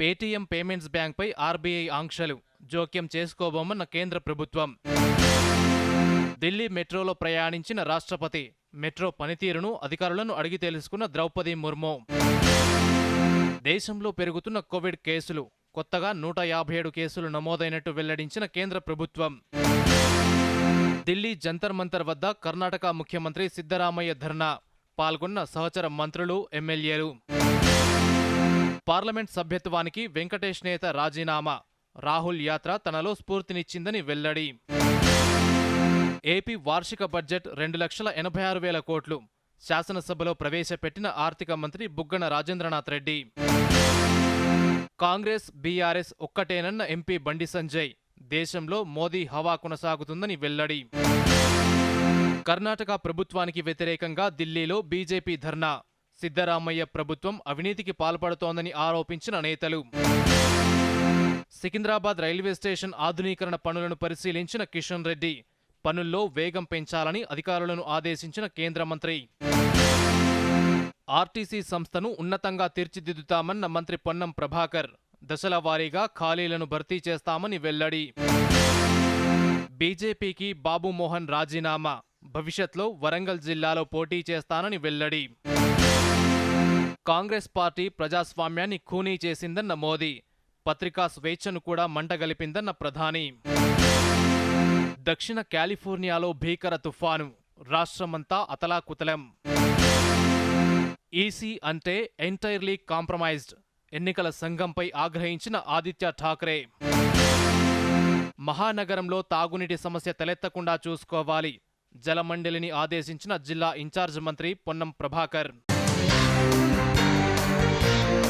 Paytm payments బ్యాంక్పై RBI ఆంక్షలు. జోక్యం చేసుకోబోమన్న కేంద్ర ప్రభుత్వం. ఢిల్లీ మెట్రోలో ప్రయాణించిన రాష్ట్రపతి. మెట్రో పనితీరును అధికారులను అడిగి తెలుసుకున్న ద్రౌపది ముర్ము. దేశంలో పెరుగుతున్న కోవిడ్ కేసులు. కొత్తగా నూట యాభై ఏడు కేసులు నమోదైనట్టు వెల్లడించిన కేంద్ర ప్రభుత్వం. ఢిల్లీ జంతర్ మంతర్ వద్ద కర్ణాటక ముఖ్యమంత్రి సిద్ధరామయ్య ధర్నా. పాల్గొన్న సహచర మంత్రులు ఎమ్మెల్యేలు. పార్లమెంట్ సభ్యత్వానికి వెంకటేష్ నేత రాజీనామా. రాహుల్ యాత్ర తనలో స్ఫూర్తినిచ్చిందని వెల్లడి. ఏపీ వార్షిక బడ్జెట్ రెండు లక్షల ఎనభై ఆరు వేల కోట్లు. శాసనసభలో ప్రవేశపెట్టిన ఆర్థిక మంత్రి బుగ్గన రాజేంద్రనాథ్ రెడ్డి. కాంగ్రెస్ బీఆర్ఎస్ ఒక్కటేనన్న ఎంపీ బండి సంజయ్. దేశంలో మోదీ హవా కొనసాగుతుందని వెల్లడి. కర్ణాటక ప్రభుత్వానికి వ్యతిరేకంగా ఢిల్లీలో బీజేపీ ధర్నా. సిద్ధరామయ్య ప్రభుత్వం అవినీతికి పాల్పడుతోందని ఆరోపించిన నేతలు. సికింద్రాబాద్ రైల్వే స్టేషన్ ఆధునీకరణ పనులను పరిశీలించిన కిషన్ రెడ్డి పనుల్లో వేగం పెంచాలని అధికారులను ఆదేశించిన కేంద్ర మంత్రి. ఆర్టీసీ సంస్థను ఉన్నతంగా తీర్చిదిద్దుతామన్న మంత్రి పొన్నం ప్రభాకర్ దశల వారీగా ఖాళీలను భర్తీ చేస్తామని వెల్లడి. బీజేపీకి బాబుమోహన్ రాజీనామా భవిష్యత్లో వరంగల్ జిల్లాలో పోటీ చేస్తానని వెల్లడి. కాంగ్రెస్ పార్టీ ప్రజాస్వామ్యాన్ని ఖూనీ చేసిందన్న మోదీ పత్రికా స్వేచ్ఛను కూడా మంటగలిపిందన్న ప్రధాని. దక్షిణ కాలిఫోర్నియాలో భీకర తుఫాను రాష్ట్రమంతా అతలాకుతలం. ఈసీ అంటే ఎంటైర్లీ కాంప్రమైజ్డ్ ఎన్నికల సంఘంపై ఆగ్రహించిన ఆదిత్య ఠాక్రే. మహానగరంలో తాగునీటి సమస్య తలెత్తకుండా చూసుకోవాలి జలమండలిని ఆదేశించిన జిల్లా ఇన్ఛార్జ్ మంత్రి పొన్నం ప్రభాకర్. Thank you.